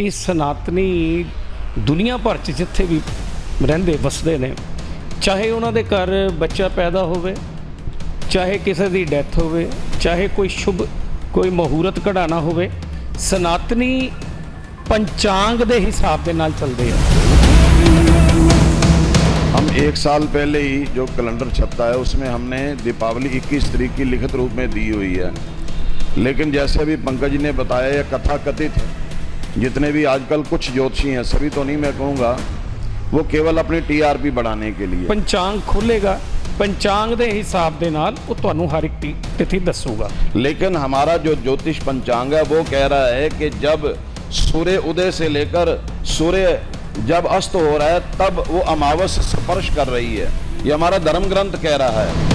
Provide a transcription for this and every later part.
ਕਿ ਸਨਾਤਨੀ ਦੁਨੀਆ ਭਰ 'ਚ ਜਿੱਥੇ ਵੀ ਰਹਿੰਦੇ ਵਸਦੇ ਨੇ ਚਾਹੇ ਉਹਨਾਂ ਦੇ ਘਰ ਬੱਚਾ ਪੈਦਾ ਹੋਵੇ ਚਾਹੇ ਕਿਸੇ ਦੀ ਡੈਥ ਹੋਵੇ ਚਾਹੇ ਕੋਈ ਸ਼ੁਭ ਕੋਈ ਮਹੂਰਤ ਕਢਾਣਾ ਹੋਵੇ ਸਨਾਤਨੀ ਪੰਚਾਂਗ ਦੇ ਹਿਸਾਬ ਦੇ ਨਾਲ ਚੱਲਦੇ ਆ हम एक साल पहले ही जो कैलेंडर छपता है उसमें हमने दीपावली 21 तारीख की लिखित रूप में दी हुई है लेकिन जैसे अभी पंकज जी ने बताया यह कथा कथित है जितने भी आजकल कुछ ज्योतिषी हैं सभी तो नहीं मैं कहूँगा वो केवल अपनी टीआरपी बढ़ाने के लिए ਪੰਚਾਂਗ ਖੁੱਲੇਗਾ ਪੰਚਾਂਗ ਦੇ ਹਿਸਾਬ ਦੇ ਨਾਲ ਉਹ ਤੁਹਾਨੂੰ ਹਰ ਇੱਕ ਤੀ- ਤਿਥੀ ਦੱਸੂਗਾ लेकिन हमारा जो ज्योतिष पंचांग है वो कह रहा है कि जब सूर्य उदय से लेकर सूर्य जब अस्त हो रहा है तब वो अमावस स्पर्श कर रही है ये हमारा धर्म ग्रंथ कह रहा है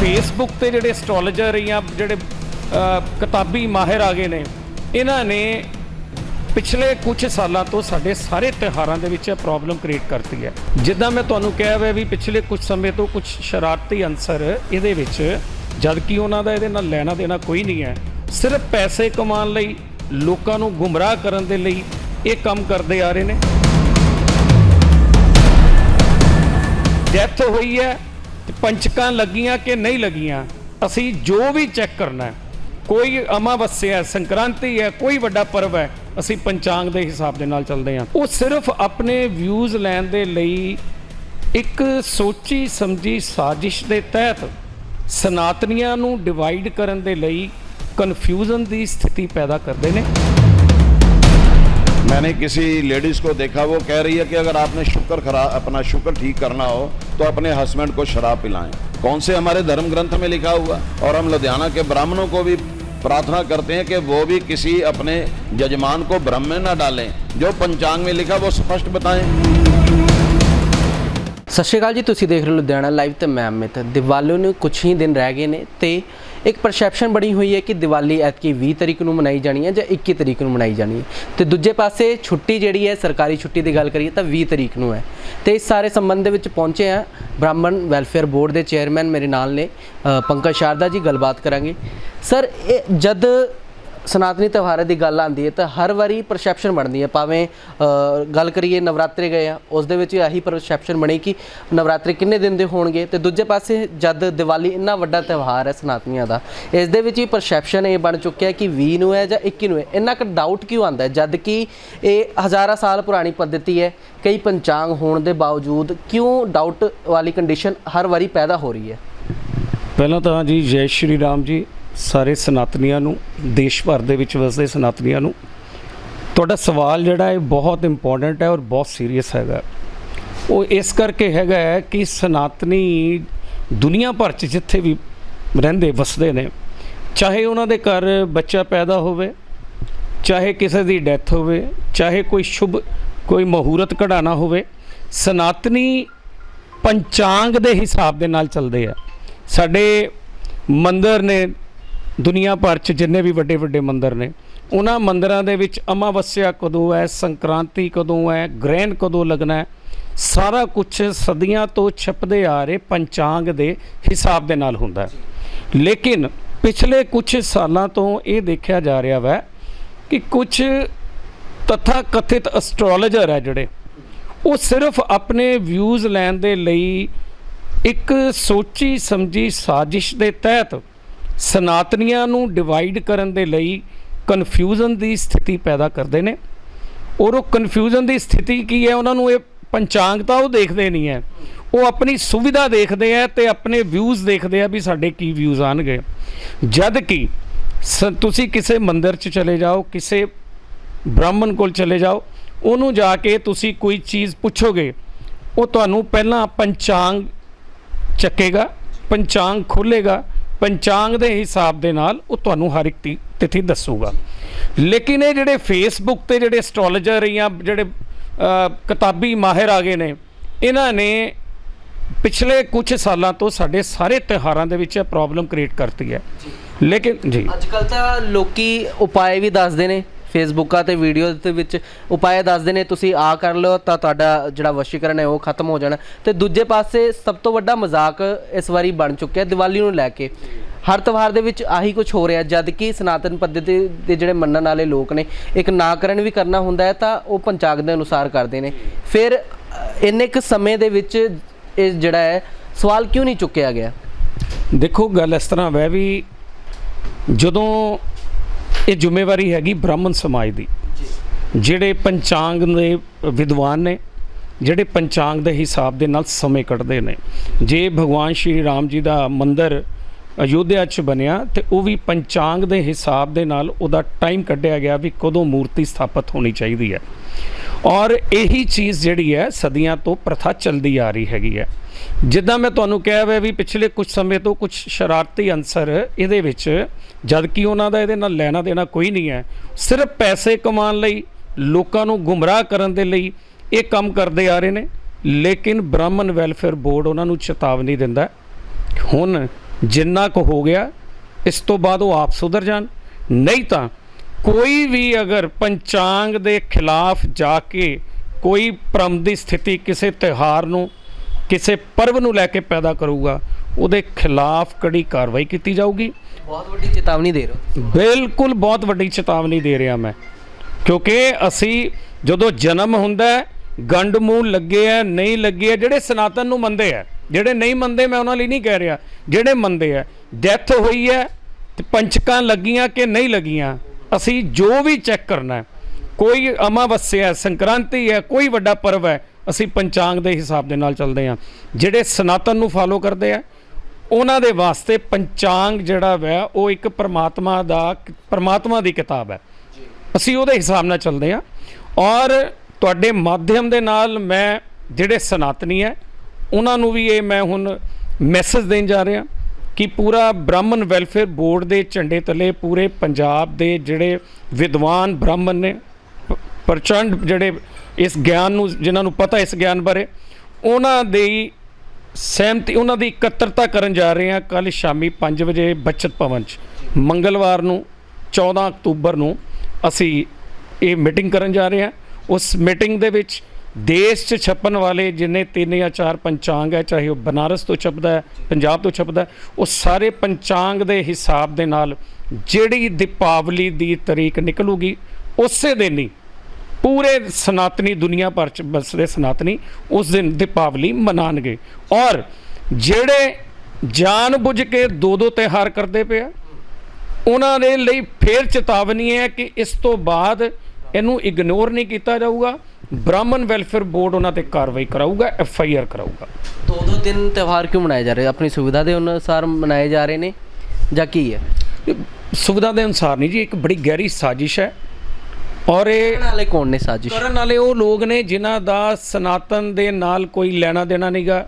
ਫੇਸਬੁੱਕ ਤੇ ਜਿਹੜੇ ਐਸਟ੍ਰੋਲੋਜਰ ਜਾਂ ਜਿਹੜੇ ਅ, ਕਿਤਾਬੀ ਮਾਹਿਰ ਆ ਗਏ ਨੇ ਇਹਨਾਂ ਨੇ ਪਿਛਲੇ ਕੁਝ ਸਾਲਾਂ ਤੋਂ ਸਾਡੇ ਸਾਰੇ ਤਿਉਹਾਰਾਂ ਦੇ ਵਿੱਚ ਇਹ ਪ੍ਰੋਬਲਮ ਕ੍ਰੀਏਟ ਕਰਤੀ ਹੈ। ਜਿੱਦਾਂ ਮੈਂ ਤੁਹਾਨੂੰ ਕਿਹਾ ਹੋਇਆ ਵੀ ਪਿਛਲੇ ਕੁਝ ਸਮੇਂ ਤੋਂ ਕੁਝ ਸ਼ਰਾਰਤੀ ਅਨਸਰ ਇਹਦੇ ਵਿੱਚ ਜਦ ਕਿ ਉਹਨਾਂ ਦਾ ਇਹਦੇ ਨਾਲ ਲੈਣਾ ਦੇਣਾ ਕੋਈ ਨਹੀਂ ਹੈ, ਸਿਰਫ ਪੈਸੇ ਕਮਾਉਣ ਲਈ, ਲੋਕਾਂ ਨੂੰ ਗੁੰਮਰਾਹ ਕਰਨ ਦੇ ਲਈ ਇਹ ਕੰਮ ਕਰਦੇ ਆ ਰਹੇ ਨੇ। ਡੈਥ ਹੋਈ ਹੈ ਪੰਚਕਾਂ ਲੱਗੀਆਂ ਕਿ ਨਹੀਂ ਲੱਗੀਆਂ, ਅਸੀਂ ਜੋ ਵੀ ਚੈੱਕ ਕਰਨਾ ਹੈ ਕੋਈ ਅਮਾਵਸਿਆ ਹੈ, ਸੰਕ੍ਰਾਂਤੀ ਹੈ ਕੋਈ ਵੱਡਾ ਪਰਵ ਹੈ ਅਸੀਂ ਪੰਚਾਂਗ ਦੇ ਹਿਸਾਬ ਦੇ ਨਾਲ ਚੱਲਦੇ ਹਾਂ ਉਹ ਸਿਰਫ ਆਪਣੇ ਵਿਊਜ਼ ਲੈਣ ਦੇ ਲਈ ਇੱਕ ਸੋਚੀ ਸਮਝੀ ਸਾਜ਼ਿਸ਼ ਦੇ ਤਹਿਤ ਸਨਾਤਨੀਆਂ ਨੂੰ ਡਿਵਾਈਡ ਕਰਨ ਦੇ ਲਈ ਕਨਫਿਊਜ਼ਨ ਦੀ ਸਥਿਤੀ ਪੈਦਾ ਕਰਦੇ ਨੇ मैंने किसी लेडीज को देखा वो कह रही है कि अगर आपने शुक्र खरा अपना शुक्र ठीक करना हो तो अपने हस्बैंड को शराब पिलाएं कौन से हमारे धर्म ग्रंथ में लिखा हुआ और हम लुधियाना के ब्राह्मणों को भी प्रार्थना करते हैं कि वो भी किसी अपने जजमान को भ्रम में न डालें जो पंचांग में लिखा वो स्पष्ट बताएं ਸਤਿ ਸ਼੍ਰੀ ਅਕਾਲ ਜੀ, ਤੁਸੀਂ ਦੇਖ ਰਹੇ ਹੋ ਲੁਧਿਆਣਾ ਲਾਈਵ ਤੇ ਮੈਂ ਅਮਿਤ। ਦੀਵਾਲੀ ਨੂੰ ਕੁਝ ਹੀ ਦਿਨ ਰਹਿ ਗਏ ਨੇ ਤੇ ਇੱਕ ਪਰਸੈਪਸ਼ਨ ਬਣੀ ਹੋਈ ਹੈ ਕਿ ਦੀਵਾਲੀ ਐਤਕੀ 20 ਤਰੀਕ ਨੂੰ ਮਨਾਈ ਜਾਣੀ ਹੈ ਜਾਂ 21 ਤਰੀਕ ਨੂੰ ਮਨਾਈ ਜਾਣੀ ਹੈ। ਤੇ ਦੂਜੇ ਪਾਸੇ ਛੁੱਟੀ ਜਿਹੜੀ ਹੈ, ਸਰਕਾਰੀ ਛੁੱਟੀ ਦੀ ਗੱਲ ਕਰੀਏ ਤਾਂ 20 ਤਰੀਕ ਨੂੰ ਹੈ। ਤੇ ਇਸ ਸਾਰੇ ਸੰਬੰਧ ਦੇ ਵਿੱਚ ਪਹੁੰਚੇ ਆ ਬ੍ਰਾਹਮਣ ਵੈਲਫੇਅਰ ਬੋਰਡ ਦੇ ਚੇਅਰਮੈਨ ਮੇਰੇ ਨਾਲ ਨੇ ਪੰਕਜ ਸ਼ਾਰਦਾ ਜੀ, ਗੱਲਬਾਤ ਕਰਾਂਗੇ। ਸਰ, ਇਹ ਜਦ ਸਨਾਤਨੀ ਤਿਉਹਾਰਾਂ ਦੀ ਗੱਲ ਆਂਦੀ ਹੈ ਤਾਂ ਹਰ ਵਾਰੀ ਪਰਸੈਪਸ਼ਨ ਬਣਦੀ ਹੈ। ਭਾਵੇਂ ਗੱਲ ਕਰੀਏ ਨਵਰਾਤਰੇ ਗਏ ਆ, ਉਸ ਦੇ ਵਿੱਚ ਆਹੀ ਪਰਸੈਪਸ਼ਨ ਬਣੀ ਕਿ ਨਵਰਾਤਰੀ ਕਿੰਨੇ ਦਿਨ ਦੇ ਹੋਣਗੇ ਤੇ ਦੂਜੇ ਪਾਸੇ ਜਦ ਦੀਵਾਲੀ ਇੰਨਾ ਵੱਡਾ ਤਿਉਹਾਰ ਹੈ ਸਨਾਤਨੀਆਂ ਦਾ, ਇਸ ਦੇ ਵਿੱਚ ਹੀ ਪਰਸੈਪਸ਼ਨ ਇਹ ਬਣ ਚੁੱਕਿਆ ਕਿ 20 ਨੂੰ ਹੈ ਜਾਂ 21 ਨੂੰ ਹੈ। ਇੰਨਾ ਕੁ ਡਾਊਟ ਕਿਉਂ ਆਂਦਾ ਹੈ? ਜਦ ਕਿ ਇਹ ਹਜ਼ਾਰਾਂ ਸਾਲ ਪੁਰਾਣੀ ਪੱਧਤੀ ਹੈ, ਕਈ ਪੰਚਾਂਗ ਹੋਣ ਦੇ ਬਾਵਜੂਦ ਕਿਉਂ ਡਾਊਟ ਵਾਲੀ ਕੰਡੀਸ਼ਨ ਹਰ ਵਾਰੀ ਪੈਦਾ ਹੋ ਰਹੀ ਹੈ? ਪਹਿਲਾਂ ਤਾਂ ਜੀ, ਜੈ ਸ਼੍ਰੀ ਰਾਮ ਜੀ ਸਾਰੇ ਸਨਾਤਨੀਆਂ ਨੂੰ, ਦੇਸ਼ ਭਰ ਦੇ ਵਿੱਚ ਵਸਦੇ ਸਨਾਤਨੀਆਂ ਨੂੰ। ਤੁਹਾਡਾ ਸਵਾਲ ਜਿਹੜਾ ਹੈ ਬਹੁਤ ਇੰਪੋਰਟੈਂਟ ਹੈ ਔਰ ਬਹੁਤ ਸੀਰੀਅਸ ਹੈਗਾ। ਉਹ ਇਸ ਕਰਕੇ ਹੈਗਾ ਹੈ ਕਿ ਸਨਾਤਨੀ ਦੁਨੀਆ ਭਰ 'ਚ ਜਿੱਥੇ ਵੀ ਰਹਿੰਦੇ, ਵਸਦੇ ਨੇ, ਚਾਹੇ ਉਹਨਾਂ ਦੇ ਘਰ ਬੱਚਾ ਪੈਦਾ ਹੋਵੇ, ਚਾਹੇ ਕਿਸੇ ਦੀ ਡੈਥ ਹੋਵੇ, ਚਾਹੇ ਕੋਈ ਸ਼ੁਭ, ਕੋਈ ਮਹੂਰਤ ਕਢਾਣਾ ਹੋਵੇ, ਸਨਾਤਨੀ ਪੰਚਾਂਗ ਦੇ ਹਿਸਾਬ ਦੇ ਨਾਲ ਚੱਲਦੇ ਆ। ਸਾਡੇ ਮੰਦਰ ਨੇ ਦੁਨੀਆ ਭਰ ਚ ਜਿੰਨੇ ਵੀ ਵੱਡੇ ਵੱਡੇ ਮੰਦਰ ਨੇ, ਉਹਨਾਂ ਮੰਦਰਾਂ ਦੇ ਵਿੱਚ ਅਮਾਵਸਿਆ ਕਦੋਂ ਹੈ, ਸੰਕ੍ਰਾਂਤੀ ਕਦੋਂ ਹੈ, ਗ੍ਰਹਿਣ ਕਦੋਂ ਲੱਗਣਾ ਸਾਰਾ ਕੁਝ ਸਦੀਆਂ ਤੋਂ ਛਪਦੇ ਆ ਰਹੇ ਪੰਚਾਂਗ ਦੇ ਹਿਸਾਬ ਦੇ ਨਾਲ ਹੁੰਦਾ ਹੈ। ਲੇਕਿਨ ਪਿਛਲੇ ਕੁਝ ਸਾਲਾਂ ਤੋਂ ਇਹ ਦੇਖਿਆ ਜਾ ਰਿਹਾ ਵੈ ਕਿ ਕੁਝ ਤਥਾ ਕਥਿਤ ਐਸਟ੍ਰੋਲੋਜਰ ਹੈ ਜਿਹੜੇ, ਉਹ ਸਿਰਫ ਆਪਣੇ ਵਿਊਜ਼ ਲੈਣ ਦੇ ਲਈ ਇੱਕ ਸੋਚੀ ਸਮਝੀ ਸਾਜ਼ਿਸ਼ ਦੇ ਤਹਿਤ ਸਨਾਤਨੀਆਂ ਨੂੰ ਡਿਵਾਈਡ ਕਰਨ ਦੇ ਲਈ ਕਨਫਿਊਜ਼ਨ ਦੀ ਸਥਿਤੀ ਪੈਦਾ ਕਰਦੇ ਨੇ। ਔਰ ਉਹ ਕਨਫਿਊਜ਼ਨ ਦੀ ਸਥਿਤੀ ਕੀ ਹੈ? ਉਹਨਾਂ ਨੂੰ ਇਹ ਪੰਚਾਂਗ ਤਾਂ ਉਹ ਦੇਖਦੇ ਨਹੀਂ ਹੈ। ਉਹ ਆਪਣੀ ਸੁਵਿਧਾ ਦੇਖਦੇ ਆ ਤੇ ਆਪਣੇ ਵਿਊਜ਼ ਦੇਖਦੇ ਆ ਵੀ ਸਾਡੇ ਕੀ ਵਿਊਜ਼ ਆਣਗੇ ਜਦ ਕਿ ਸ- ਤੁਸੀਂ ਕਿਸੇ ਮੰਦਿਰ 'ਚ ਚਲੇ ਜਾਓ, ਕਿਸੇ ਬ੍ਰਾਹਮਣ ਕੋਲ ਚਲੇ ਜਾਓ, ਉਹਨੂੰ ਜਾ ਕੇ ਤੁਸੀਂ ਕੋਈ ਚੀਜ਼ ਪੁੱਛੋਗੇ, ਉਹ ਤੁਹਾਨੂੰ ਪਹਿਲਾਂ ਪੰਚਾਂਗ ਚੱਕੇਗਾ ਪੰਚਾਂਗ ਖੋਲੇਗਾ ਪੰਚਾਂਗ ਦੇ ਹਿਸਾਬ ਦੇ ਨਾਲ ਉਹ ਤੁਹਾਨੂੰ ਹਰ ਇੱਕ ਤਿਥੀ ਦੱਸੂਗਾ। ਲੇਕਿਨ ਇਹ ਜਿਹੜੇ ਫੇਸਬੁੱਕ ਤੇ ਜਿਹੜੇ ਐਸਟ੍ਰੋਲੋਜਰ ਜਾਂ ਜਿਹੜੇ ਕਿਤਾਬੀ ਮਾਹਿਰ ਆ ਗਏ ਨੇ ਇਹਨਾਂ ਨੇ ਪਿਛਲੇ ਕੁਝ ਸਾਲਾਂ ਤੋਂ ਸਾਡੇ ਸਾਰੇ ਤਿਉਹਾਰਾਂ ਦੇ ਵਿੱਚ ਇਹ ਪ੍ਰੋਬਲਮ ਕ੍ਰੀਏਟ ਕਰਤੀ ਹੈ। ਲੇਕਿਨ ਜੀ। ਅੱਜ ਕੱਲ ਤਾਂ ਲੋਕੀ ਉਪਾਏ ਵੀ ਦੱਸਦੇ ਨੇ। ਫੇਸਬੁੱਕਾਂ ਤੇ ਵੀਡੀਓਜ਼ ਦੇ ਵਿੱਚ ਉਪਾਅ ਦੱਸਦੇ ਨੇ, ਤੁਸੀਂ ਆ ਕਰ ਲਓ ਤਾਂ ਤੁਹਾਡਾ ਜਿਹੜਾ ਵਸ਼ੀਕਰਨ ਹੈ ਉਹ ਖਤਮ ਹੋ ਜਾਣਾ। ਤੇ ਦੂਜੇ ਪਾਸੇ ਸਭ ਤੋਂ ਵੱਡਾ ਮਜ਼ਾਕ ਇਸ ਵਾਰੀ ਬਣ ਚੁੱਕਿਆ ਦੀਵਾਲੀ ਨੂੰ ਲੈ ਕੇ। ਹਰ ਤਿਉਹਾਰ ਦੇ ਵਿੱਚ ਆਹੀ ਕੁਝ ਹੋ ਰਿਹਾ ਜਦ ਕਿ ਸਨਾਤਨ ਪੱਧਤੀ ਦੇ ਜਿਹੜੇ ਮੰਨਣ ਵਾਲੇ ਲੋਕ ਨੇ, ਇੱਕ ਨਾਕਰਨ ਵੀ ਕਰਨਾ ਹੁੰਦਾ ਹੈ ਤਾਂ ਉਹ ਪੰਚਾਗ ਦੇ ਅਨੁਸਾਰ ਕਰਦੇ ਨੇ। ਫਿਰ, ਇੰਨੇ ਕੁ ਸਮੇਂ ਦੇ ਵਿੱਚ ਇਹ ਜਿਹੜਾ ਹੈ, ਸਵਾਲ ਕਿਉਂ ਨਹੀਂ ਚੁੱਕਿਆ ਗਿਆ? ਦੇਖੋ, ਗੱਲ ਇਸ ਤਰ੍ਹਾਂ ਵੈ ਵੀ ਜਦੋਂ ਇਹ ਜ਼ਿੰਮੇਵਾਰੀ ਹੈਗੀ ਬ੍ਰਾਹਮਣ ਸਮਾਜ ਦੀ। ਜਿਹੜੇ ਪੰਚਾਂਗ ਦੇ ਵਿਦਵਾਨ ਨੇ, ਜਿਹੜੇ ਪੰਚਾਂਗ ਦੇ ਹਿਸਾਬ ਦੇ ਨਾਲ ਸਮੇਂ ਕੱਢਦੇ ਨੇ। ਜੇ ਭਗਵਾਨ ਸ਼੍ਰੀ ਰਾਮ ਜੀ ਦਾ ਮੰਦਿਰ ਅਯੋਧਿਆ 'ਚ ਬਣਿਆ, ਤੇ ਉਹ ਵੀ ਪੰਚਾਂਗ ਦੇ ਹਿਸਾਬ ਦੇ ਨਾਲ ਉਹਦਾ ਟਾਈਮ ਕੱਢਿਆ ਗਿਆ ਵੀ ਕਦੋਂ ਮੂਰਤੀ ਸਥਾਪਿਤ ਹੋਣੀ ਚਾਹੀਦੀ ਹੈ। ਔਰ ਇਹੀ ਚੀਜ਼ ਜਿਹੜੀ ਹੈ ਸਦੀਆਂ ਤੋਂ ਪ੍ਰਥਾ ਚੱਲਦੀ ਆ ਰਹੀ ਹੈਗੀ ਹੈ। ਜਿੱਦਾਂ ਮੈਂ ਤੁਹਾਨੂੰ ਕਿਹਾ ਹੋਇਆ ਵੀ ਪਿਛਲੇ ਕੁਝ ਸਮੇਂ ਤੋਂ ਕੁਝ ਸ਼ਰਾਰਤੀ ਅੰਸਰ ਇਹਦੇ ਵਿੱਚ, ਜਦ ਕਿ ਉਹਨਾਂ ਦਾ ਇਹਦੇ ਨਾਲ ਲੈਣਾ ਦੇਣਾ ਕੋਈ ਨਹੀਂ ਹੈ। ਸਿਰਫ ਪੈਸੇ ਕਮਾਉਣ ਲਈ, ਲੋਕਾਂ ਨੂੰ ਗੁੰਮਰਾਹ ਕਰਨ ਦੇ ਲਈ ਇਹ ਕੰਮ ਕਰਦੇ ਆ ਰਹੇ ਨੇ। ਲੇਕਿਨ ਬ੍ਰਾਹਮਣ ਵੈਲਫੇਅਰ ਬੋਰਡ ਉਹਨਾਂ ਨੂੰ ਚੇਤਾਵਨੀ ਦਿੰਦਾ ਹੁਣ ਜਿੰਨਾ ਕੁ ਹੋ ਗਿਆ, ਇਸ ਤੋਂ ਬਾਅਦ ਉਹ ਆਪ ਸੁਧਰ ਜਾਣ, ਨਹੀਂ ਤਾਂ ਕੋਈ ਵੀ ਅਗਰ ਪੰਚਾਂਗ ਦੇ ਖਿਲਾਫ ਜਾ ਕੇ ਕੋਈ ਭਰਮ ਦੀ ਸਥਿਤੀ ਕਿਸੇ ਤਿਉਹਾਰ ਨੂੰ ਕਿਸੇ ਪਰਵ ਨੂੰ ਲੈ ਕੇ ਪੈਦਾ ਕਰੂਗਾ ਉਹਦੇ ਖਿਲਾਫ ਕੜੀ ਕਾਰਵਾਈ ਕੀਤੀ ਜਾਊਗੀ। ਬਹੁਤ ਵੱਡੀ ਚੇਤਾਵਨੀ ਦੇ ਰਹੇ ਹੋ ਬਿਲਕੁਲ ਬਹੁਤ ਵੱਡੀ ਚੇਤਾਵਨੀ ਦੇ ਰਿਹਾ ਮੈਂ। ਕਿਉਂਕਿ ਅਸੀਂ ਜਦੋਂ ਜਨਮ ਹੁੰਦਾ ਹੈ, ਗੰਡ ਮੂੰਹ ਲੱਗੇ ਆ ਨਹੀਂ ਲੱਗੇ ਆ ਜਿਹੜੇ ਸਨਾਤਨ ਨੂੰ ਮੰਨਦੇ ਆ ਜਿਹੜੇ ਨਹੀਂ ਮੰਨਦੇ ਮੈਂ ਉਹਨਾਂ ਲਈ ਨਹੀਂ ਕਹਿ ਰਿਹਾ ਜਿਹੜੇ ਮੰਨਦੇ ਆ ਡੈਥ ਹੋਈ ਹੈ ਤੇ ਪੰਚਕਾਂ ਲੱਗੀਆਂ ਕਿ ਨਹੀਂ ਲੱਗੀਆਂ ਅਸੀਂ ਜੋ ਵੀ ਚੈੱਕ ਕਰਨਾ ਕੋਈ ਅਮਾਵਸਿਆ ਸੰਕ੍ਰਾਂਤੀ ਹੈ, ਕੋਈ ਵੱਡਾ ਪਰਵ ਹੈ, ਅਸੀਂ ਪੰਚਾਂਗ ਦੇ ਹਿਸਾਬ ਦੇ ਨਾਲ ਚੱਲਦੇ ਹਾਂ। ਜਿਹੜੇ ਸਨਾਤਨ ਨੂੰ ਫਾਲੋ ਕਰਦੇ ਆ, ਉਹਨਾਂ ਦੇ ਵਾਸਤੇ ਪੰਚਾਂਗ ਜਿਹੜਾ ਵੈ, ਉਹ ਇੱਕ ਪਰਮਾਤਮਾ ਦਾ, ਪਰਮਾਤਮਾ ਦੀ ਕਿਤਾਬ ਹੈ। ਅਸੀਂ ਉਹਦੇ ਹਿਸਾਬ ਨਾਲ ਚੱਲਦੇ ਹਾਂ। ਔਰ ਤੁਹਾਡੇ ਮਾਧਿਅਮ ਦੇ ਨਾਲ ਮੈਂ ਜਿਹੜੇ ਸਨਾਤਨੀ ਹੈ, ਉਹਨਾਂ ਨੂੰ ਵੀ ਇਹ ਮੈਂ ਹੁਣ ਮੈਸੇਜ ਦੇਣ ਜਾ ਰਿਹਾ। ਕਿ ਪੂਰਾ ਬ੍ਰਾਹਮਣ ਵੈਲਫੇਅਰ ਬੋਰਡ ਦੇ ਝੰਡੇ ਤਲੇ ਪੂਰੇ ਪੰਜਾਬ ਦੇ ਜਿਹੜੇ ਵਿਦਵਾਨ ਬ੍ਰਾਹਮਣ ਨੇ ਪ੍ਰਚੰਡ ਜਿਹੜੇ ਇਸ ਗਿਆਨ ਨੂੰ, ਜਿਨ੍ਹਾਂ ਨੂੰ ਪਤਾ ਇਸ ਗਿਆਨ ਬਾਰੇ, ਉਹਨਾਂ ਦੀ ਸਹਿਮਤੀ, ਉਹਨਾਂ ਦੀ ਇਕੱਤਰਤਾ ਕਰਨ ਜਾ ਰਹੇ ਹਾਂ ਕੱਲ ਸ਼ਾਮੀ 5 ਵਜੇ ਬਚਤ ਭਵਨ 'ਚ। ਮੰਗਲਵਾਰ ਨੂੰ 14 ਅਕਤੂਬਰ ਨੂੰ ਅਸੀਂ ਇਹ ਮੀਟਿੰਗ ਕਰਨ ਜਾ ਰਹੇ ਹਾਂ। ਉਸ ਮੀਟਿੰਗ ਦੇ ਵਿੱਚ ਦੇਸ਼ 'ਚ ਛਪਣ ਵਾਲੇ ਜਿੰਨੇ ਤਿੰਨ ਜਾਂ ਚਾਰ ਪੰਚਾਂਗ ਹੈ, ਚਾਹੇ ਉਹ ਬਨਾਰਸ ਤੋਂ ਛਪਦਾ ਹੈ, ਪੰਜਾਬ ਤੋਂ ਛਪਦਾ ਉਹ ਸਾਰੇ ਪੰਚਾਂਗ ਦੇ ਹਿਸਾਬ ਦੇ ਨਾਲ ਜਿਹੜੀ ਦੀਪਾਵਲੀ ਦੀ ਤਰੀਕ ਨਿਕਲੂਗੀ, ਉਸੇ ਦਿਨ ਹੀ ਪੂਰੇ ਸਨਾਤਨੀ ਦੁਨੀਆ ਭਰ ਚ ਬਸਦੇ ਸਨਾਤਨੀ ਉਸ ਦਿਨ ਦੀਪਾਵਲੀ ਮਨਾਣਗੇ। ਔਰ ਜਿਹੜੇ ਜਾਣ ਬੁੱਝ ਕੇ ਦੋ ਦੋ ਤਿਉਹਾਰ ਕਰਦੇ ਪਏ ਆ, ਉਹਨਾਂ ਦੇ ਲਈ ਫੇਰ ਚੇਤਾਵਨੀ ਹੈ ਕਿ ਇਸ ਤੋਂ ਬਾਅਦ ਇਹਨੂੰ ਇਗਨੋਰ ਨਹੀਂ ਕੀਤਾ ਜਾਊਗਾ ਬ੍ਰਾਹਮਣ ਵੈਲਫੇਅਰ ਬੋਰਡ ਉਹਨਾਂ ਤੇ ਕਾਰਵਾਈ ਕਰਾਊਗਾ ਐਫ ਆਈ ਆਰ ਕਰਾਊਗਾ। ਦੋ ਦੋ ਦਿਨ ਤਿਉਹਾਰ ਕਿਉਂ ਮਨਾਏ ਜਾ ਰਹੇ? ਆਪਣੀ ਸੁਵਿਧਾ ਦੇ ਅਨੁਸਾਰ ਮਨਾਏ ਜਾ ਰਹੇ ਨੇ ਜਾਂ ਕੀ ਹੈ? ਸੁਵਿਧਾ ਦੇ ਅਨੁਸਾਰ ਨਹੀਂ ਜੀ ਇੱਕ ਬੜੀ ਗਹਿਰੀ ਸਾਜ਼ਿਸ਼ ਹੈ ਔਰ ਇਹ ਕਰਨ ਵਾਲੇ ਕੌਣ ਨੇ ਸਾਜ਼ਿਸ਼? ਕਰਨ ਵਾਲੇ ਉਹ ਲੋਕ ਨੇ ਜਿਨ੍ਹਾਂ ਦਾ ਸਨਾਤਨ ਦੇ ਨਾਲ ਕੋਈ ਲੈਣਾ ਦੇਣਾ ਨਹੀਂਗਾ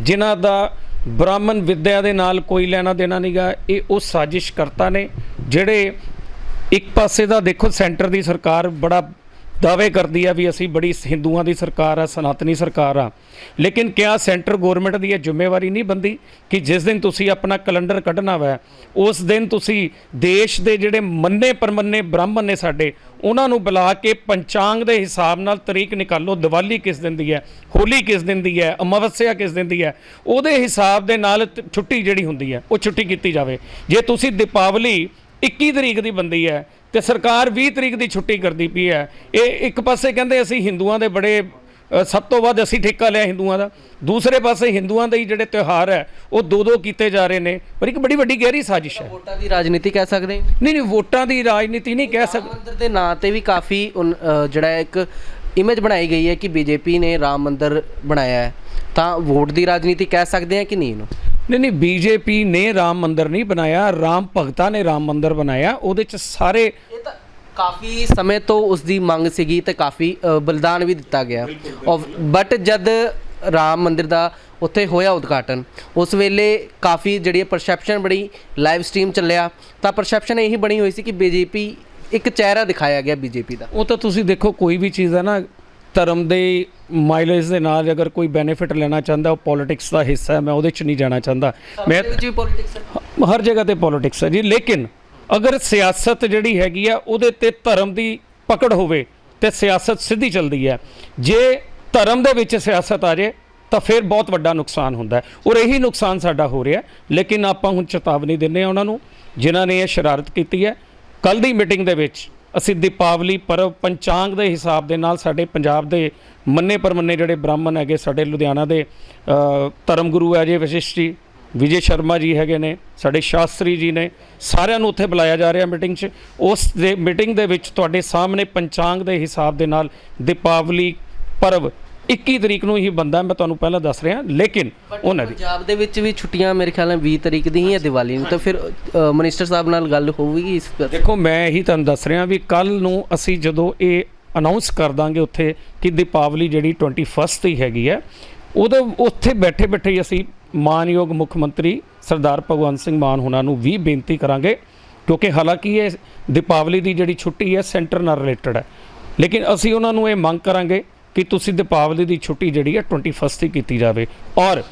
ਜਿਨ੍ਹਾਂ ਦਾ ਬ੍ਰਾਹਮਣ ਵਿਦਿਆ ਦੇ ਨਾਲ ਕੋਈ ਲੈਣਾ ਦੇਣਾ ਨਹੀਂਗਾ ਇਹ ਉਹ ਸਾਜ਼ਿਸ਼ ਕਰਤਾ ਨੇ ਜਿਹੜੇ ਇੱਕ ਪਾਸੇ ਦਾ ਦੇਖੋ ਸੈਂਟਰ ਦੀ ਸਰਕਾਰ ਬੜਾ ਦਾਅਵੇ ਕਰਦੀ ਆ ਵੀ ਅਸੀਂ ਬੜੀ ਹਿੰਦੂਆਂ ਦੀ ਸਰਕਾਰ ਆ, ਸਨਾਤਨੀ ਸਰਕਾਰ ਆ। ਲੇਕਿਨ ਕਿਆ ਸੈਂਟਰ ਗਵਰਨਮੈਂਟ ਦੀ ਇਹ ਜ਼ਿੰਮੇਵਾਰੀ ਨਹੀਂ ਬੰਦੀ ਕਿ ਜਿਸ ਦਿਨ ਤੁਸੀਂ ਆਪਣਾ ਕੈਲੰਡਰ ਕੱਢਣਾ ਵਾ, ਉਸ ਦਿਨ ਤੁਸੀਂ ਦੇਸ਼ ਦੇ ਜਿਹੜੇ ਮੰਨੇ ਪਰਮੰਨੇ ਬ੍ਰਾਹਮਣ ਨੇ ਸਾਡੇ, ਉਹਨਾਂ ਨੂੰ ਬੁਲਾ ਕੇ ਪੰਚਾਂਗ ਦੇ ਹਿਸਾਬ ਨਾਲ ਤਰੀਕ ਨਿਕਾਲੋ, ਦੀਵਾਲੀ ਕਿਸ ਦਿਨ ਦੀ ਹੈ, ਹੋਲੀ ਕਿਸ ਦਿਨ ਦੀ ਹੈ, ਅਮਾਵਸਿਆ ਕਿਸ ਦਿਨ ਦੀ ਹੈ, ਉਹਦੇ ਹਿਸਾਬ ਦੇ ਨਾਲ ਛੁੱਟੀ ਜਿਹੜੀ ਹੁੰਦੀ ਹੈ, ਉਹ ਛੁੱਟੀ ਕੀਤੀ ਜਾਵੇ। ਜੇ ਤੁਸੀਂ ਦੀਪਾਵਲੀ 21 ਤਰੀਕ ਦੀ ਬੰਦੀ ਹੈ ਤੇ ਸਰਕਾਰ 20 ਤਰੀਕ ਦੀ ਛੁੱਟੀ ਕਰਦੀ ਪਈ ਹੈ। ਇਹ ਇੱਕ ਪਾਸੇ ਕਹਿੰਦੇ ਅਸੀਂ ਹਿੰਦੂਆਂ ਦੇ ਬੜੇ ਸਭ ਤੋਂ ਵੱਧ ਅਸੀਂ ਠੇਕਾ ਲਿਆ ਹਿੰਦੂਆਂ ਦਾ। ਦੂਸਰੇ ਪਾਸੇ ਹਿੰਦੂਆਂ ਦੇ ਹੀ ਜਿਹੜੇ ਤਿਉਹਾਰ ਹੈ ਉਹ ਦੋ ਦੋ ਕੀਤੇ ਜਾ ਰਹੇ ਨੇ। ਪਰ ਇੱਕ ਬੜੀ ਵੱਡੀ ਗਹਿਰੀ ਸਾਜ਼ਿਸ਼ ਹੈ। ਵੋਟਾਂ ਦੀ ਰਾਜਨੀਤੀ ਕਹਿ ਸਕਦੇ ਨਹੀਂ ਨਹੀਂ ਵੋਟਾਂ ਦੀ ਰਾਜਨੀਤੀ ਨਹੀਂ ਕਹਿ ਸਕਦੇ। ਮੰਦਿਰ ਦੇ ਨਾਂ ਤੇ ਵੀ ਕਾਫੀ ਜਿਹੜਾ ਇੱਕ ਇਮੇਜ ਬਣਾਈ ਗਈ ਹੈ ਕਿ ਬੀਜੇਪੀ ਨੇ ਰਾਮ ਮੰਦਿਰ ਬਣਾਇਆ ਹੈ। ਤਾਂ ਵੋਟ ਦੀ ਰਾਜਨੀਤੀ ਕਹਿ ਸਕਦੇ ਹਾਂ ਕਿ ਨਹੀਂ ਇਹਨੂੰ? ਨਹੀਂ ਨਹੀਂ ਬੀਜੇਪੀ ਨੇ ਰਾਮ ਮੰਦਿਰ ਨਹੀਂ ਬਣਾਇਆ। ਰਾਮ ਭਗਤਾਂ ਨੇ ਰਾਮ ਮੰਦਿਰ ਬਣਾਇਆ। ਉਹਦੇ ਚ ਸਾਰੇ ਕਾਫੀ ਸਮੇਂ ਤੋਂ ਉਸ ਦੀ ਮੰਗ ਸੀਗੀ ਤੇ ਕਾਫੀ ਅ, ਬਲਿਦਾਨ ਵੀ ਦਿੱਤਾ ਗਿਆ। ਬਟ ਜਦ ਰਾਮ ਮੰਦਿਰ ਦਾ ਉੱਥੇ ਹੋਇਆ ਉਦਘਾਟਨ ਉਸ ਵੇਲੇ ਕਾਫੀ ਜਿਹੜੀ ਪਰਸੈਪਸ਼ਨ ਬੜੀ ਲਾਈਵ ਸਟ੍ਰੀਮ ਚੱਲਿਆ ਤਾਂ ਪਰਸੈਪਸ਼ਨ ਇਹੀ ਬਣੀ ਹੋਈ ਸੀ ਕਿ ਬੀਜੇਪੀ ਇੱਕ ਚਿਹਰਾ ਦਿਖਾਇਆ ਗਿਆ ਬੀਜੇਪੀ ਦਾ। ਉਹ ਤਾਂ ਤੁਸੀਂ ਦੇਖੋ ਕੋਈ ਵੀ ਚੀਜ਼ ਹੈ ਨਾ ਧਰਮ ਦੇ ਮਾਈਲੇਜ ਦੇ ਨਾਲ ਅਗਰ ਕੋਈ ਬੈਨੀਫਿਟ ਲੈਣਾ ਚਾਹੁੰਦਾ ਉਹ ਪੋਲਿਟਿਕਸ ਦਾ ਹਿੱਸਾ ਹੈ ਮੈਂ ਉਹਦੇ ਚ ਨਹੀਂ ਜਾਣਾ ਚਾਹੁੰਦਾ। ਮੈਂ ਇਹਦੇ ਵਿੱਚ ਵੀ ਪੋਲਿਟਿਕਸ ਹੈ। ਹਰ ਜਗ੍ਹਾ ਤੇ ਪੋਲਿਟਿਕਸ ਹੈ ਜੀ ਲੇਕਿਨ ਅਗਰ ਸਿਆਸਤ ਜਿਹੜੀ ਹੈਗੀ ਆ, ਉਹਦੇ ਤੇ ਧਰਮ ਦੀ ਪਕੜ ਹੋਵੇ ਤੇ ਸਿਆਸਤ ਸਿੱਧੀ ਚੱਲਦੀ ਹੈ। ਜੇ ਧਰਮ ਦੇ ਵਿੱਚ ਸਿਆਸਤ ਆ ਜੇ, ਤਾਂ ਫਿਰ ਬਹੁਤ ਵੱਡਾ ਨੁਕਸਾਨ ਹੁੰਦਾ ਔਰ ਇਹੀ ਨੁਕਸਾਨ ਸਾਡਾ ਹੋ ਰਿਹਾ ਲੇਕਿਨ ਆਪਾਂ ਹੁਣ ਚੇਤਾਵਨੀ ਦਿੰਦੇ ਆ ਉਹਨਾਂ ਨੂੰ, ਜਿਨ੍ਹਾਂ ਨੇ ਇਹ ਸ਼ਰਾਰਤ ਕੀਤੀ ਹੈ। ਕੱਲ ਦੀ ਮੀਟਿੰਗ ਦੇ ਵਿੱਚ ਅਸੀਂ ਦੀਪਾਵਲੀ ਪਰਵ ਪੰਚਾਂਗ ਦੇ ਹਿਸਾਬ ਦੇ ਨਾਲ ਸਾਡੇ ਪੰਜਾਬ ਦੇ ਮੰਨੇ ਪਰਮੰਨੇ ਜਿਹੜੇ ਬ੍ਰਾਹਮਣ ਹੈਗੇ, ਸਾਡੇ ਲੁਧਿਆਣਾ ਦੇ ਧਰਮ ਗੁਰੂ ਹੈ ਜੀ, ਵਸ਼ਿਸ਼ਟ ਜੀ। ਵਿਜੇ ਸ਼ਰਮਾ ਜੀ ਹੈਗੇ ਨੇ ਸਾਡੇ ਸ਼ਾਸਤਰੀ ਜੀ ਨੇ ਸਾਰਿਆਂ ਨੂੰ ਉੱਥੇ ਬੁਲਾਇਆ ਜਾ ਰਿਹਾ ਮੀਟਿੰਗ 'ਚ। ਉਸ ਦੇ ਮੀਟਿੰਗ ਦੇ ਵਿੱਚ ਤੁਹਾਡੇ ਸਾਹਮਣੇ ਪੰਚਾਂਗ ਦੇ ਹਿਸਾਬ ਦੇ ਨਾਲ ਦੀਪਾਵਲੀ ਪਰਵ 21 ਤਰੀਕ ਨੂੰ ਹੀ ਬੰਦਾ ਮੈਂ ਤੁਹਾਨੂੰ ਪਹਿਲਾਂ ਦੱਸ ਰਿਹਾ ਲੇਕਿਨ ਉਹਨਾਂ ਦੀ ਪੰਜਾਬ ਦੇ ਵਿੱਚ ਵੀ ਛੁੱਟੀਆਂ ਮੇਰੇ ਖਿਆਲ ਨਾਲ 20 ਤਰੀਕ ਦੀ ਹੀ ਹੈ ਦੀਵਾਲੀ ਨੂੰ ਤਾਂ ਫਿਰ ਮਿਨਿਸਟਰ ਸਾਹਿਬ ਨਾਲ ਗੱਲ ਹੋਊਗੀ ਇਸ ਦੇਖੋ ਮੈਂ ਇਹੀ ਤੁਹਾਨੂੰ ਦੱਸ ਰਿਹਾ ਵੀ ਕੱਲ ਨੂੰ ਅਸੀਂ ਜਦੋਂ ਇਹ ਅਨਾਉਂਸ ਕਰ ਦਾਂਗੇ ਉੱਥੇ ਕਿ ਦੀਪਾਵਲੀ ਜਿਹੜੀ 21st ਦੀ ਹੈਗੀ ਹੈ ਉਹਦੇ ਉੱਥੇ ਬੈਠੇ ਬੈਠੇ ਹੀ ਅਸੀਂ ਮਾਨਯੋਗ ਮੁੱਖ ਮੰਤਰੀ ਸਰਦਾਰ ਭਗਵੰਤ ਸਿੰਘ ਮਾਨ ਹੁਣਾਂ ਨੂੰ ਵੀ ਬੇਨਤੀ ਕਰਾਂਗੇ, ਕਿਉਂਕਿ ਹਾਲਾਂਕਿ ਇਹ ਦੀਪਾਵਲੀ ਦੀ ਜਿਹੜੀ ਛੁੱਟੀ ਹੈ, ਸੈਂਟਰ ਨਾਲ ਰਿਲੇਟਡ ਹੈ। ਲੇਕਿਨ ਅਸੀਂ ਉਹਨਾਂ ਨੂੰ ਇਹ ਮੰਗ ਕਰਾਂਗੇ ਕਿ ਤੁਸੀਂ ਦੀਪਾਵਲੀ ਦੀ ਛੁੱਟੀ ਜਿਹੜੀ ਹੈ 21st ਹੀ ਕੀਤੀ ਜਾਵੇ। ਔਰ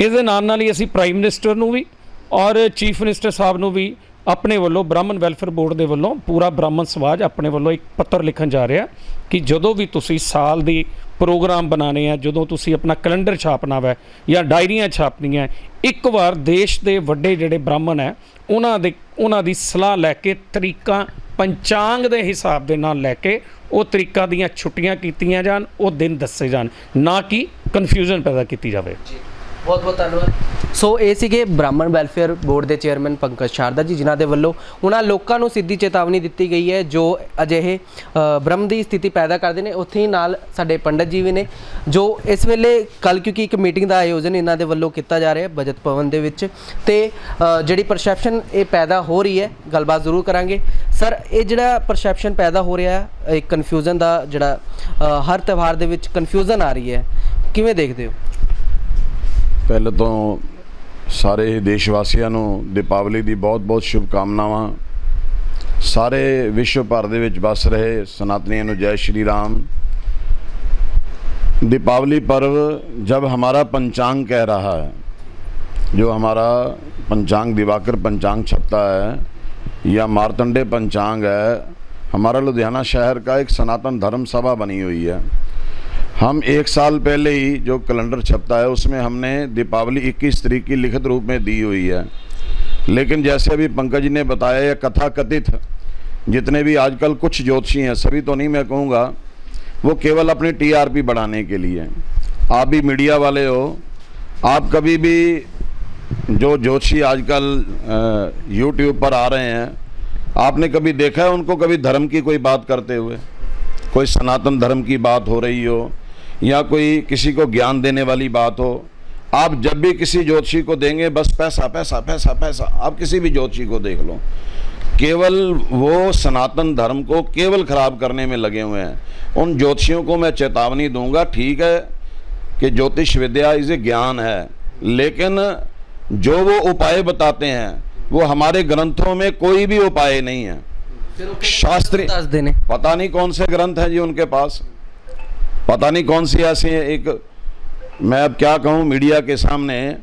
ਇਸ ਦੇ ਨਾਲ ਨਾਲ ਹੀ ਅਸੀਂ ਪ੍ਰਾਈਮ ਮਿਨਿਸਟਰ ਨੂੰ ਵੀ, ਔਰ ਚੀਫ ਮਿਨਿਸਟਰ ਸਾਹਿਬ ਨੂੰ ਵੀ ਆਪਣੇ ਵੱਲੋਂ ਬ੍ਰਾਹਮਣ ਵੈਲਫੇਅਰ ਬੋਰਡ ਦੇ ਵੱਲੋਂ ਪੂਰਾ ਬ੍ਰਾਹਮਣ ਸਮਾਜ ਆਪਣੇ ਵੱਲੋਂ ਇੱਕ ਪੱਤਰ ਲਿਖਣ ਜਾ ਰਿਹਾ ਕਿ ਜਦੋਂ ਵੀ ਤੁਸੀਂ ਸਾਲ ਦੀ ਪ੍ਰੋਗਰਾਮ ਬਣਾਣੇ ਆ, ਜਦੋਂ ਤੁਸੀਂ ਆਪਣਾ ਕੈਲੰਡਰ ਛਾਪਣਾ ਵੈ ਜਾਂ ਡਾਇਰੀਆਂ ਛਾਪਣੀਆਂ, ਇੱਕ ਵਾਰ ਦੇਸ਼ ਦੇ ਵੱਡੇ ਜਿਹੜੇ ਬ੍ਰਾਹਮਣ ਹੈ ਉਹਨਾਂ ਦੇ ਉਹਨਾਂ ਦੀ ਸਲਾਹ ਲੈ ਕੇ ਤਰੀਕਾਂ ਪੰਚਾਂਗ ਦੇ ਹਿਸਾਬ ਦੇ ਨਾਲ ਲੈ ਕੇ ਉਹ ਤਰੀਕਾਂ ਦੀਆਂ ਛੁੱਟੀਆਂ ਕੀਤੀਆਂ ਜਾਣ, ਉਹ ਦਿਨ ਦੱਸੇ ਜਾਣ, ਨਾ ਕਿ ਕਨਫਿਊਜ਼ਨ ਪੈਦਾ ਕੀਤੀ ਜਾਵੇ। ਬਹੁਤ ਬਹੁਤ ਧੰਨਵਾਦ। ਸੋ ਇਹ ਸੀਗੇ ਬ੍ਰਾਹਮਣ ਵੈਲਫੇਅਰ ਬੋਰਡ ਦੇ ਚੇਅਰਮੈਨ ਪੰਕਜ ਸ਼ਾਰਦਾ ਜੀ, ਜਿਨ੍ਹਾਂ ਦੇ ਵੱਲੋਂ ਉਹਨਾਂ ਲੋਕਾਂ ਨੂੰ ਸਿੱਧੀ ਚੇਤਾਵਨੀ ਦਿੱਤੀ ਗਈ ਹੈ, ਜੋ ਅਜਿਹੇ ਬ੍ਰਹਮ ਦੀ ਸਥਿਤੀ ਪੈਦਾ ਕਰਦੇ ਨੇ। ਉੱਥੇ ਹੀ ਨਾਲ ਸਾਡੇ ਪੰਡਤ ਜੀ ਵੀ ਨੇ, ਜੋ ਇਸ ਵੇਲੇ ਕੱਲ ਕਿਉਂਕਿ ਇੱਕ ਮੀਟਿੰਗ ਦਾ ਆਯੋਜਨ ਇਹਨਾਂ ਦੇ ਵੱਲੋਂ ਕੀਤਾ ਜਾ ਰਿਹਾ ਹੈ ਬਜਟ ਭਵਨ ਦੇ ਵਿੱਚ। ਤੇ ਜਿਹੜੀ ਪਰਸੈਪਸ਼ਨ ਇਹ ਪੈਦਾ ਹੋ ਰਹੀ ਹੈ, ਗੱਲਬਾਤ ਜ਼ਰੂਰ ਕਰਾਂਗੇ। ਸਰ, ਇਹ ਜਿਹੜਾ ਪਰਸੈਪਸ਼ਨ ਪੈਦਾ ਹੋ ਰਿਹਾ ਹੈ ਇੱਕ ਕਨਫਿਊਜ਼ਨ ਦਾ ਜਿਹੜਾ ਹਰ ਤਿਉਹਾਰ ਦੇ ਵਿੱਚ ਕਨਫਿਊਜ਼ਨ ਆ ਰਹੀ ਹੈ। ਕਿਵੇਂ ਦੇਖਦੇ ਹੋ? ਪਹਿਲੇ ਤੋਂ ਸਾਰੇ ਹੀ ਦੇਸ਼ਵਾਸੀਆਂ ਨੂੰ ਦੀਪਾਵਲੀ ਦੀ ਬਹੁਤ-ਬਹੁਤ ਸ਼ੁਭਕਾਮਨਾਵਾਂ ਸਾਰੇ ਵਿਸ਼ਵ ਭਰ ਦੇ ਵਿੱਚ ਵਸ ਰਹੇ ਸਨਾਤਨੀਆਂ ਨੂੰ ਜੈ ਸ਼੍ਰੀ ਰਾਮ दीपावली पर्व जब हमारा पंचांग कह रहा है जो हमारा पंचांग दिवाकर पंचांग छपता है या मार्तंडे पंचांग है हमारा लुधियाना शहर का एक सनातन धर्म सभा बनी हुई है हम एक साल पहले ही जो कैलेंडर छपता है, उसमें हमने दीपावली 21 तरीक की लिखित रूप में दी हुई है। लेकिन जैसे अभी पंकज ने बताया, यह कथा कथित जितने भी आजकल कुछ ज्योतिषी हैं, सभी तो नहीं मैं कहूँगा, वो केवल अपनी टीआरपी बढ़ाने के लिए आप भी मीडिया वाले हो, आप कभी भी जो ज्योतिषी आजकल यूट्यूब पर आ रहे हैं, आपने कभी देखा है उनको कभी धर्म की कोई बात करते हुए? कोई सनातन धर्म की बात हो रही हो या कोई किसी को ज्ञान देने वाली बात हो आप जब भी किसी ज्योतिषी को देंगे बस पैसा पैसा पैसा पैसा आप किसी भी ज्योतिषी को देख लो। केवल वो सनातन धर्म को केवल ख़राब करने में लगे हुए हैं। उन ज्योतिषियों को मैं चेतावनी दूँगा ठीक है कि ज्योतिष विद्या इसे ज्ञान है लेकिन जो वो उपाय बताते हैं वो हमारे ग्रंथों में कोई भी उपाय नहीं है। शास्त्री पता नहीं कौन से ग्रंथ हैं जी उनके पास। पता नहीं कौन सी ऐसी है। एक मैं अब क्या कहूँ, मीडिया के सामने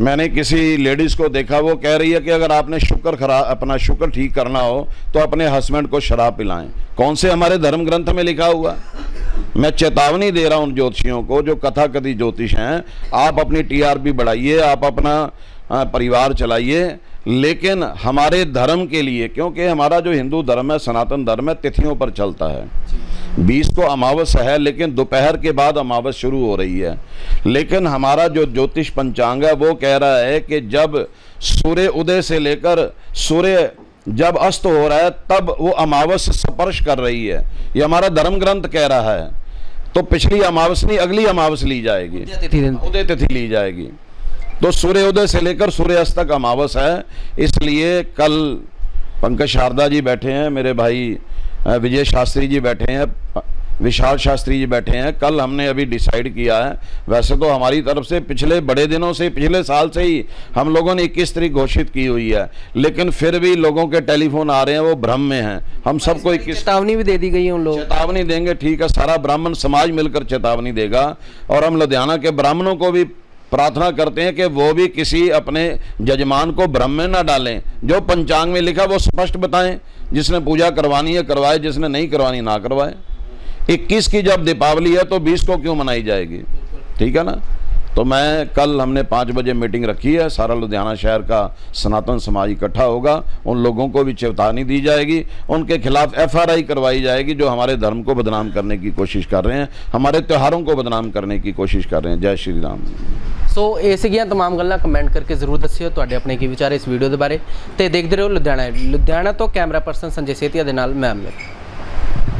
मैंने किसी लेडीज़ को देखा, वो कह रही है कि अगर आपने शुक्र खरा, अपना शुक्र ठीक करना हो तो अपने हस्बैंड को शराब पिलाएँ। कौन से? हमारे धर्म ग्रंथ में लिखा हुआ। मैं चेतावनी दे रहा हूँ उन ज्योतिषियों को, जो कथाकथी ज्योतिष हैं। आप अपनी टीआरपी बढ़ाइए, आप अपना परिवार चलाइए। लेकिन हमारे धर्म के लिए क्योंकि हमारा जो हिंदू धर्म है सनातन धर्म है तिथियों पर चलता है। बीस को अमावस है लेकिन दोपहर के बाद अमावस शुरू हो रही है। लेकिन हमारा जो ज्योतिष पंचांग है वो कह रहा है कि जब सूर्य उदय से लेकर सूर्य जब अस्त हो रहा है तब वो अमावस स्पर्श कर रही है। ये हमारा धर्म ग्रंथ कह रहा है। तो पिछली अमावस नहीं अगली अमावस ली जाएगी। उदय तिथि ली जाएगी। तो सूर्योदय से लेकर सूर्यास्त तक अमावस है। इसलिए कल पंकज शारदा जी बैठे हैं मेरे भाई विजय शास्त्री जी बैठे हैं विशाल शास्त्री जी बैठे हैं। कल हमने अभी डिसाइड किया है। वैसे तो हमारी तरफ़ से पिछले बड़े दिनों से पिछले साल से ही हम लोगों ने इक्कीस तारीख घोषित की हुई है। लेकिन फिर भी लोगों के टेलीफोन आ रहे हैं वो भ्रम में हैं। हम सबको इक्कीस चेतावनी भी दे दी गई है उन लोगों चेतावनी देंगे ठीक है सारा ब्राह्मण समाज मिलकर चेतावनी देगा। और हम लुधियाना के ब्राह्मणों को भी प्रार्थना करते हैं कि वो भी किसी अपने जजमान को भ्रम में ना डालें। जो पंचांग में लिखा, वो स्पष्ट बताएँ। जिसने पूजा करवानी है, करवाए। जिसने नहीं करवानी, ना करवाए। 21 की जब दीपावली है तो 20 को क्यों मनाई जाएगी? ठीक है ना? तो मैं कल हमने पाँच बजे मीटिंग रखी है सारा लुधियाना शहर का सनातन समाज इकट्ठा होगा उन लोगों को भी चेतावनी दी जाएगी उनके खिलाफ एफआरआई करवाई जाएगी जो हमारे धर्म को बदनाम करने की कोशिश कर रहे हैं हमारे त्योहारों को बदनाम करने की कोशिश कर रहे हैं जय श्री राम ਸੋ ਇਹ ਸੀਗੀਆਂ तमाम ਗੱਲਾਂ ਕਮੈਂਟ ਕਰਕੇ ਜ਼ਰੂਰ ਦੱਸਿਓ ਤੁਹਾਡੇ ਆਪਣੇ ਕੀ ਵਿਚਾਰ ਇਸ ਵੀਡੀਓ ਦੇ ਬਾਰੇ ਤੇ ਦੇਖਦੇ ਰਹੋ ਲੁਧਿਆਣਾ ਲੁਧਿਆਣਾ ਤੋਂ ਕੈਮਰਾ ਪਰਸਨ ਸੰਜੇ ਸੇਤੀਆ ਦੇ ਨਾਲ ਮੈਂ ਅਮਿਤ